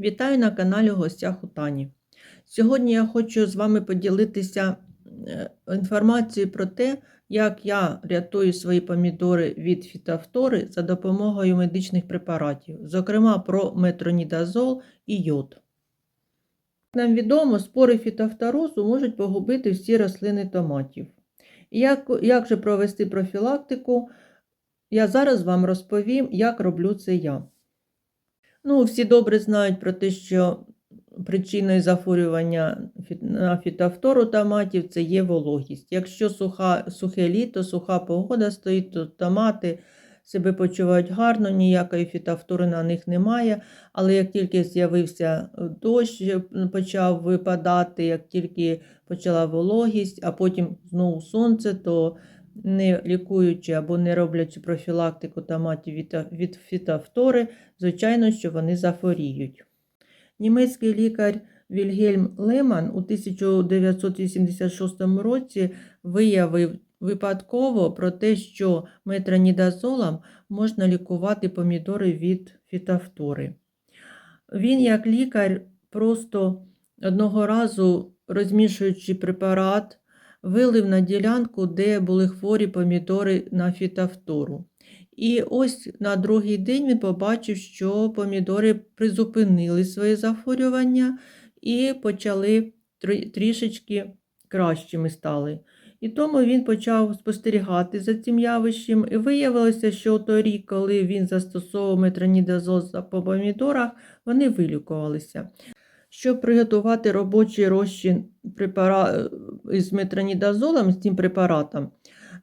Вітаю на каналі в гостях у Тані. Сьогодні я хочу з вами поділитися е, інформацією про те, як я рятую свої помідори від фітофтори за допомогою медичних препаратів, зокрема про метронідазол і йод. Нам відомо, спори фітофторозу можуть погубити всі рослини томатів. Як, як же провести профілактику, я зараз вам розповім, як роблю це я. Ну, всі добре знають про те, що причиною захворювання на фітофтору томатів це є вологість. Якщо суха, сухе літо, суха погода стоїть, то томати себе почувають гарно, ніякої фітофтори на них немає. Але як тільки з'явився дощ, почав випадати, як тільки почала вологість, а потім знову сонце, то не лікуючи або не роблячи профілактику томатів від, фітофтори, звичайно, що вони захворіють. Німецький лікар Вільгельм Леман у 1986 році виявив випадково про те, що метронідазолом можна лікувати помідори від фітофтори. Він, як лікар, просто одного разу розмішуючи препарат, вилив на ділянку, де були хворі помідори на фітофтору. І ось на другий день він побачив, що помідори призупинили своє захворювання і почали трішечки кращими стали. І тому він почав спостерігати за цим явищем. І виявилося, що той рік, коли він застосовував метронідазол по помідорах, вони вилікувалися. Щоб приготувати робочий розчин препара... із метронідазолом, з цим препаратом,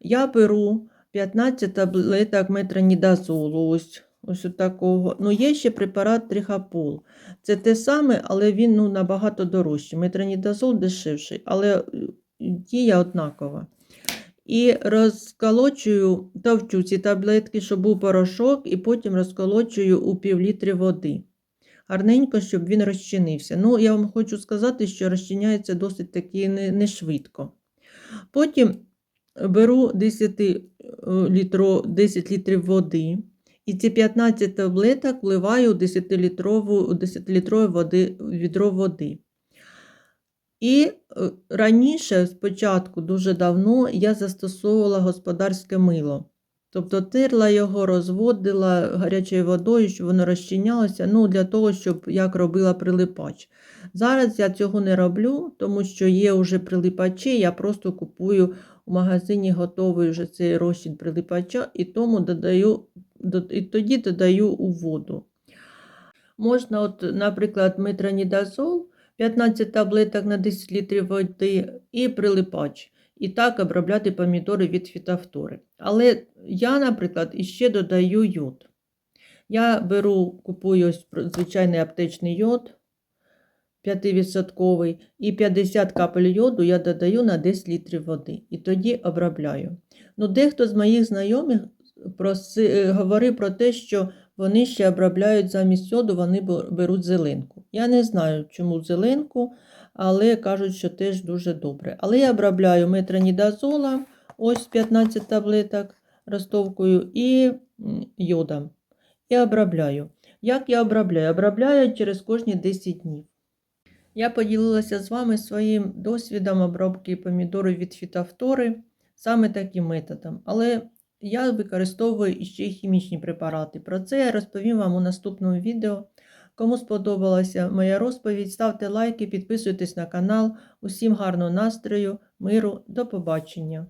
я беру 15 таблеток метронідазолу, ось, ось такого. Ну, є ще препарат трихапол. Це те саме, але він ну, набагато дорожчий. Метронідазол дешевший, але е, дія однакова. І розколочую, товчу ці таблетки, щоб був порошок, і потім розколочую у півлітри води. Гарненько, щоб він розчинився. Ну, я вам хочу сказати, що розчиняється досить таки не, не швидко. Потім беру 10, е, літро, 10 літрів води, і ці 15 таблеток вливаю у 10-літрову, у 10-літрове води, відро води. І е, раніше, спочатку, дуже давно, я застосовувала господарське мило. Тобто терла його, розводила гарячою водою, щоб воно розчинялося, ну, для того, щоб як робила прилипач. Зараз я цього не роблю, тому що є вже прилипачі, я просто купую у магазині готовий вже цей розчин прилипача і тому додаю, і тоді додаю у воду. Можна, от, наприклад, метронідазол 15 таблеток на 10 літрів води і прилипач. І так обробляти помідори від фітофтори. Але я, наприклад, іще додаю йод. Я беру, купую ось звичайний аптечний йод 5% і 50 капель йоду я додаю на 10 літрів води. І тоді обробляю. Ну, дехто з моїх знайомих проси, е, говорив про те, що вони ще обробляють замість йоду, вони беруть зеленку. Я не знаю, чому зеленку, але кажуть, що теж дуже добре. Але я обробляю метронідазолом, ось 15 таблеток розтовкую і йодом. І обробляю. Як я обробляю? Обробляю через кожні 10 днів. Я поділилася з вами своїм досвідом обробки помідорів від фітофтори саме таким методом. Але я використовую іще й хімічні препарати. Про це я розповім вам у наступному відео. Кому сподобалася моя розповідь, ставте лайки, підписуйтесь на канал. Усім гарного настрою, миру, до побачення!